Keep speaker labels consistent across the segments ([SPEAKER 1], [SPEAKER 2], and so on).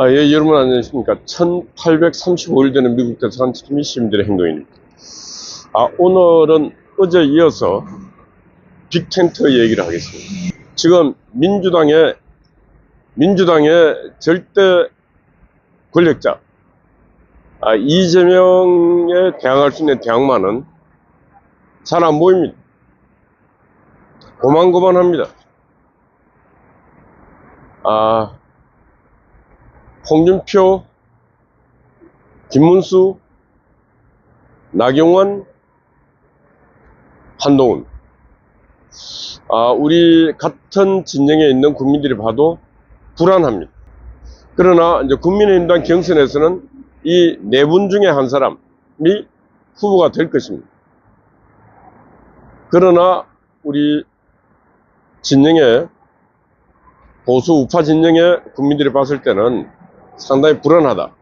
[SPEAKER 1] 아, 예, 여러분 안녕하십니까. 1835일 되는 미국 대사관 팀이 시민들의 행동입니다. 아, 오늘은 어제 이어서 빅텐트 얘기를 하겠습니다. 지금 민주당의, 민주당의 절대 권력자, 아, 이재명에 대항할 수 있는 대항마는 잘안 보입니다. 고만고만합니다. 아, 홍준표, 김문수, 나경원, 한동훈. 아, 우리 같은 진영에 있는 국민들이 봐도 불안합니다. 그러나 이제 국민의힘당 경선에서는 이 네 분 중에 한 사람이 후보가 될 것입니다. 그러나 우리 진영의 보수 우파 진영의 국민들이 봤을 때는 상당히 불안하다.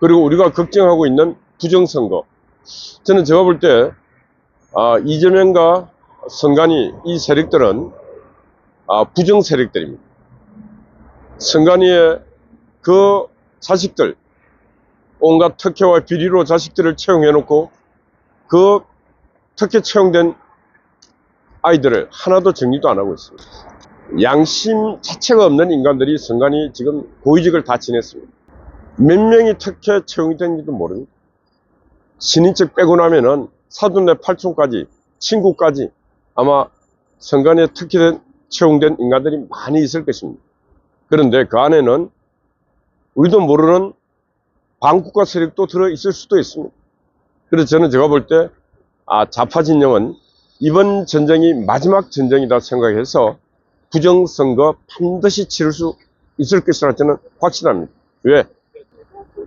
[SPEAKER 1] 그리고 우리가 걱정하고 있는 부정선거. 저는 제가 볼 때, 아, 이재명과 선관위 이 세력들은 아, 부정 세력들입니다. 선관위의 그 자식들, 온갖 특혜와 비리로 자식들을 채용해놓고 그 특혜 채용된 아이들을 하나도 정리도 안 하고 있습니다. 양심 자체가 없는 인간들이 선관위 지금 고위직을 다 지냈습니다. 몇 명이 특혜 채용이 된지도 모릅니다. 신인책 빼고 나면은 사돈네 팔촌까지 친구까지 아마 선관위에 특혜된 채용된 인간들이 많이 있을 것입니다. 그런데 그 안에는 우리도 모르는 반국가 세력도 들어 있을 수도 있습니다. 그래서 저는 제가 볼 때, 아, 좌파 진영은 이번 전쟁이 마지막 전쟁이다 생각해서 부정선거 반드시 치를 수 있을 것이라 저는 확신합니다. 왜?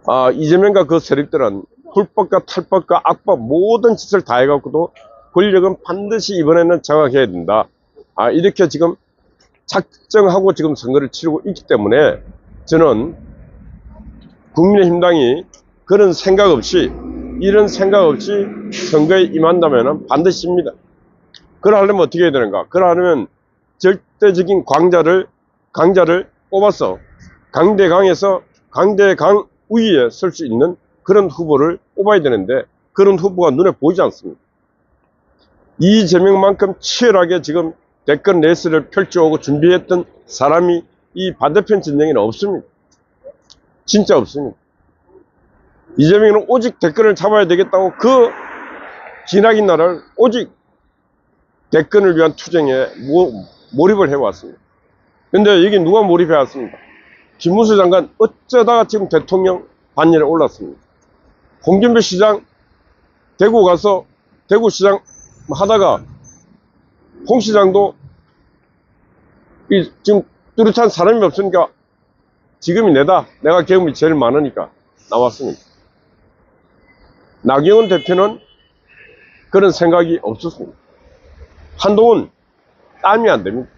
[SPEAKER 1] 아, 이재명과 그 세력들은 불법과 탈법과 악법 모든 짓을 다 해갖고도 권력은 반드시 이번에는 장악해야 된다. 아, 이렇게 지금 작정하고 지금 선거를 치르고 있기 때문에 저는 국민의힘당이 그런 생각 없이 이런 생각 없이 선거에 임한다면 반드시 입니다. 그러려면 어떻게 해야 되는가? 그러려면 절대 적인 광자를, 강자를 뽑아서 강대강에서 강대강 위에 설 수 있는 그런 후보를 뽑아야 되는데 그런 후보가 눈에 보이지 않습니다. 이재명만큼 치열하게 지금 대권 레이스를 펼쳐오고 준비했던 사람이 이 반대편 진영에는 없습니다. 진짜 없습니다. 이재명은 오직 대권을 잡아야 되겠다고 그 기나긴 나라를 오직 대권을 위한 투쟁에 모, 몰입을 해왔습니다. 근데 여기 누가 몰입해 왔습니까? 김문수 장관 어쩌다가 지금 대통령 반열에 올랐습니다. 홍준표 시장 대구 가서 대구 시장 하다가 홍 시장도 이 지금 뚜렷한 사람이 없으니까 지금이 내다. 내가 경험이 제일 많으니까 나왔습니다. 나경원 대표는 그런 생각이 없었습니다. 한동훈 땀이 안 됩니다.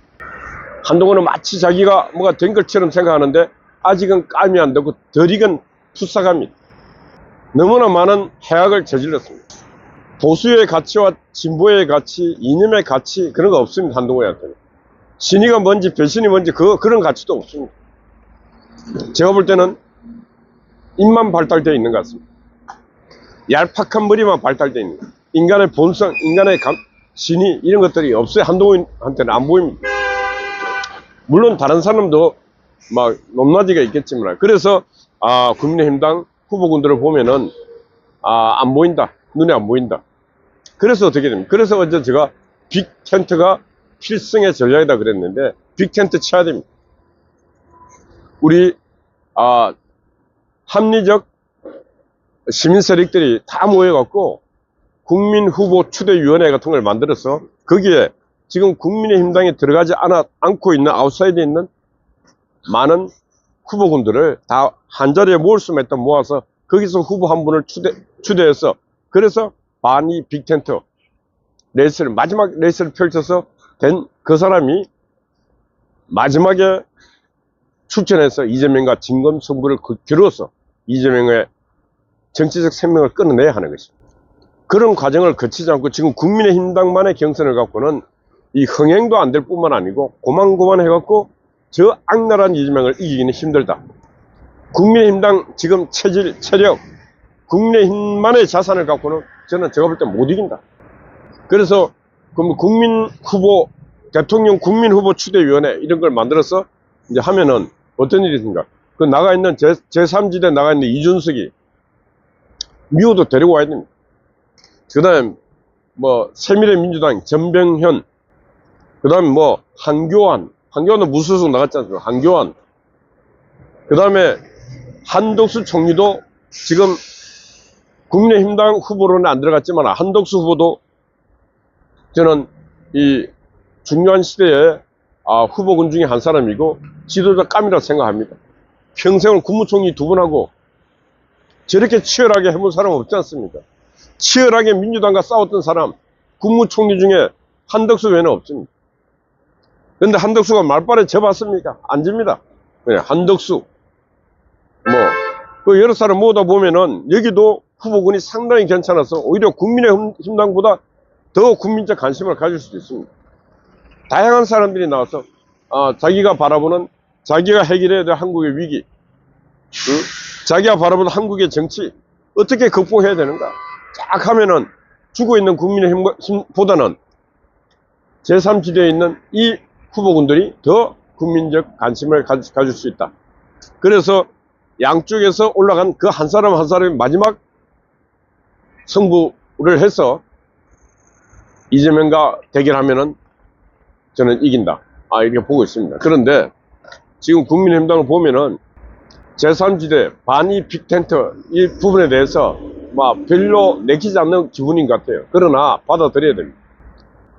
[SPEAKER 1] 한동훈은 마치 자기가 뭐가 된 것처럼 생각하는데 아직은 깜이 안 되고 덜 익은 풋사갑니다. 너무나 많은 해악을 저질렀습니다. 보수의 가치와 진보의 가치, 이념의 가치 그런 거 없습니다. 한동훈한테는. 신의가 뭔지 배신이 뭔지 그, 그런 가치도 없습니다. 제가 볼 때는 입만 발달되어 있는 것 같습니다. 얄팍한 머리만 발달되어 있는. 인간의 본성, 인간의 감, 신이 이런 것들이 없어요. 한동훈한테는 안 보입니다. 물론 다른 사람도 막 높낮이가 있겠지만. 그래서 아 국민의힘당 후보군들을 보면은 아 안 보인다. 눈에 안 보인다. 그래서 어떻게 됩니까? 그래서 어제 제가 빅 텐트가 필승의 전략이다 그랬는데 빅 텐트 쳐야 됩니다. 우리 아 합리적 시민 세력들이 다 모여갖고 국민 후보 추대위원회 같은 걸 만들어서 거기에 지금 국민의힘당에 들어가지 않아, 않고 있는 아웃사이드에 있는 많은 후보군들을 다 한자리에 모을 수만 있다 모아서 거기서 후보 한 분을 추대, 추대해서 그래서 반이 빅텐트 레이스를 마지막 레이스를 펼쳐서 된 그 사람이 마지막에 출전해서 이재명과 진검 승부를 겨루어서 이재명의 정치적 생명을 끊어내야 하는 것입니다. 그런 과정을 거치지 않고 지금 국민의힘당만의 경선을 갖고는 이 흥행도 안 될 뿐만 아니고 고만고만 해갖고 저 악랄한 이재명을 이기기는 힘들다. 국민의힘당 지금 체질, 체력, 국민의힘만의 자산을 갖고는 저는 제가 볼 때 못 이긴다. 그래서 그럼 국민 후보, 대통령 국민 후보 추대위원회 이런 걸 만들어서 이제 하면은 어떤 일이 있습니까? 그 나가 있는 제, 제3지대 나가 있는 이준석이 미호도 데리고 와야 됩니다. 그 다음 뭐 새미래민주당 전병현 그 다음에 뭐 한교안 한교안은 무소속 않습니까? 한교안 그 다음에 한덕수 총리도 지금 국민의힘당 후보로는 안 들어갔지만 한덕수 후보도 저는 이 중요한 시대에 아, 후보군 중에 한 사람이고 지도자 감이라 생각합니다. 평생을 국무총리 두번 하고 저렇게 치열하게 해본 사람 없지 않습니까? 치열하게 민주당과 싸웠던 사람 국무총리 중에 한덕수 외에는 없습니다. 근데 한덕수가 말빨에 접었습니까? 안 집니다. 네, 한덕수 뭐, 그 여러 사람 모으다 보면은 여기도 후보군이 상당히 괜찮아서 오히려 국민의 힘당보다 더 국민적 관심을 가질 수도 있습니다. 다양한 사람들이 나와서 아, 자기가 바라보는 자기가 해결해야 될 한국의 위기, 응? 자기가 바라보는 한국의 정치 어떻게 극복해야 되는가? 쫙 하면은 죽어 있는 국민의힘보다는 제3지대에 있는 이 후보군들이 더 국민적 관심을 가, 가질 수 있다. 그래서 양쪽에서 올라간 그 한 사람 한 사람이 마지막 승부를 해서 이재명과 대결하면은 저는 이긴다. 아, 이렇게 보고 있습니다. 그런데 지금 국민의힘당을 보면은 제3지대 반이 빅텐트 이 부분에 대해서 막 별로 내키지 않는 기분인 것 같아요. 그러나 받아들여야 됩니다.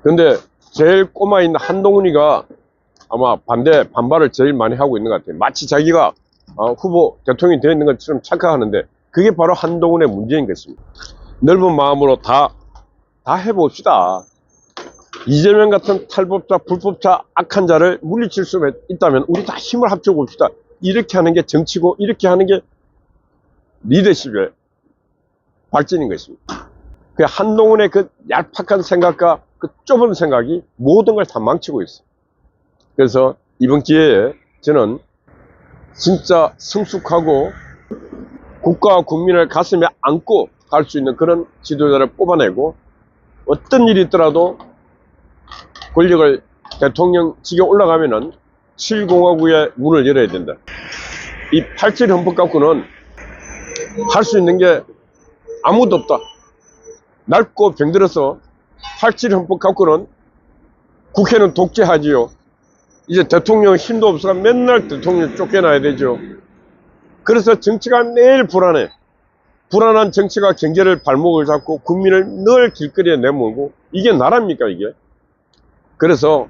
[SPEAKER 1] 근데 제일 꼬마 있는 한동훈이가 아마 반대, 반발을 제일 많이 하고 있는 것 같아요. 마치 자기가 어, 후보 대통령이 되어 있는 것처럼 착각하는데 그게 바로 한동훈의 문제인 것입니다. 넓은 마음으로 다, 다 해봅시다. 이재명 같은 탈법자, 불법자, 악한 자를 물리칠 수 있다면 우리 다 힘을 합쳐 봅시다. 이렇게 하는 게 정치고 이렇게 하는 게 리더십의 발전인 것입니다. 그 한동훈의 그 얄팍한 생각과 그 좁은 생각이 모든 걸 다 망치고 있어요. 그래서 이번 기회에 저는 진짜 성숙하고 국가와 국민을 가슴에 안고 갈 수 있는 그런 지도자를 뽑아내고 어떤 일이 있더라도 권력을 대통령직에 올라가면은 7공화국의 문을 열어야 된다. 이 87 헌법 갖고는 할 수 있는 게 아무도 없다. 낡고 병들어서 87 헌법 갖고는 국회는 독재하지요. 이제 대통령 힘도 없어서 맨날 대통령 쫓겨나야 되죠. 그래서 정치가 매일 불안해. 불안한 정치가 경제를 발목을 잡고 국민을 늘 길거리에 내몰고 이게 나랍니까 이게? 그래서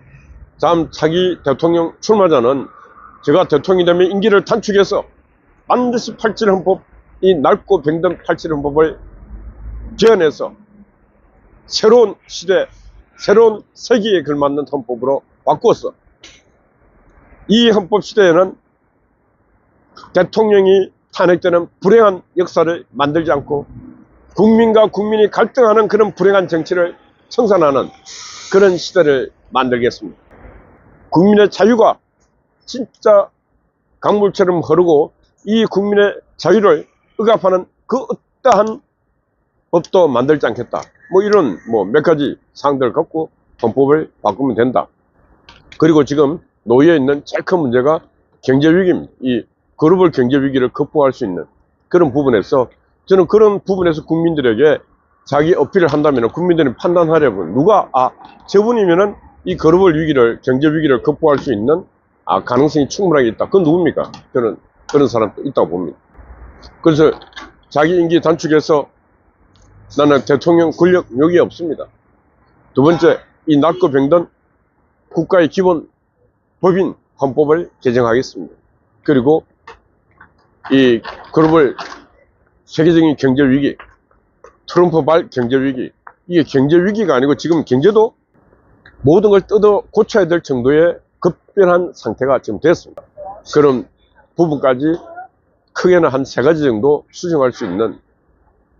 [SPEAKER 1] 참 자기 대통령 출마자는 제가 대통령이 되면 임기를 단축해서 반드시 87 헌법 이 낡고 병든 87 헌법을 개헌해서 새로운 시대, 새로운 세기에 걸맞는 헌법으로 바꾸었어. 이 헌법 시대에는 대통령이 탄핵되는 불행한 역사를 만들지 않고 국민과 국민이 갈등하는 그런 불행한 정치를 청산하는 그런 시대를 만들겠습니다. 국민의 자유가 진짜 강물처럼 흐르고 이 국민의 자유를 억압하는 그 어떠한 법도 만들지 않겠다. 뭐 이런 뭐 몇 가지 사항들을 갖고 헌법을 바꾸면 된다. 그리고 지금 놓여 있는 제일 큰 문제가 경제 위기입니다. 이 글로벌 경제 위기를 극복할 수 있는 그런 부분에서 저는 그런 부분에서 국민들에게 자기 어필을 한다면 국민들이 판단하려고 누가 아 저분이면은 이 글로벌 위기를 경제 위기를 극복할 수 있는 아 가능성이 충분하게 있다. 그건 누굽니까? 저는 그런 사람도 있다고 봅니다. 그래서 자기 임기 단축해서 나는 대통령 권력욕이 없습니다. 두 번째, 이 낫고 병든 국가의 기본 법인 헌법을 개정하겠습니다. 그리고 이 글로벌 세계적인 경제 위기, 트럼프발 경제 위기, 이게 경제 위기가 아니고 지금 경제도 모든 걸 뜯어 고쳐야 될 정도의 급변한 상태가 지금 됐습니다. 그런 부분까지 크게는 한 세 가지 정도 수정할 수 있는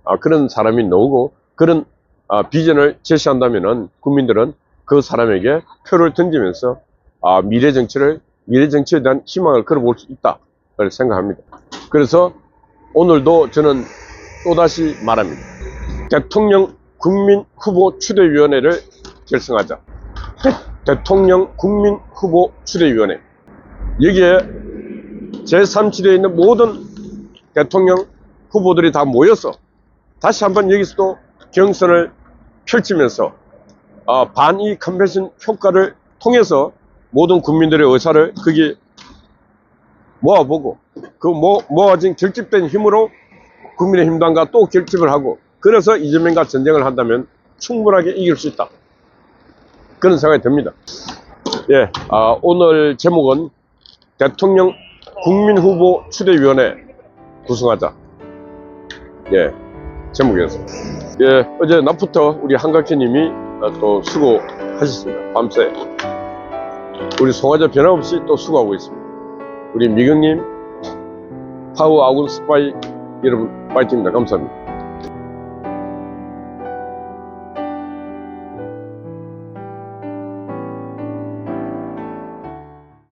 [SPEAKER 1] 아, 그런 사람이 나오고 그런 아, 비전을 제시한다면은 국민들은 그 사람에게 표를 던지면서 아, 미래 정치를 미래 정치에 대한 희망을 걸어볼 수 있다. 생각합니다. 그래서 오늘도 저는 또다시 말합니다. 대통령 국민 후보 추대위원회를 결성하자. 대 통령 국민 후보 추대위원회. 여기에 제3지대에 있는 모든 대통령 후보들이 다 모여서 다시 한번 여기서도 경선을 펼치면서 아, 반이 컨벤션 효과를 통해서 모든 국민들의 의사를 거기에 모아보고 그 모, 모아진 결집된 힘으로 국민의힘당과 또 결집을 하고 그래서 이재명과 전쟁을 한다면 충분하게 이길 수 있다. 그런 생각이 듭니다. 예, 아, 오늘 제목은 대통령 국민후보 추대위원회 구성하자. 예, 제목이었습니다. 예, 어제 낮부터 우리 한각희님이 또 수고하셨습니다. 밤새. 우리 송화자 변함없이 또 수고하고 있습니다. 우리 미경님, 파워 아군 스파이 여러분 파이팅입니다. 감사합니다.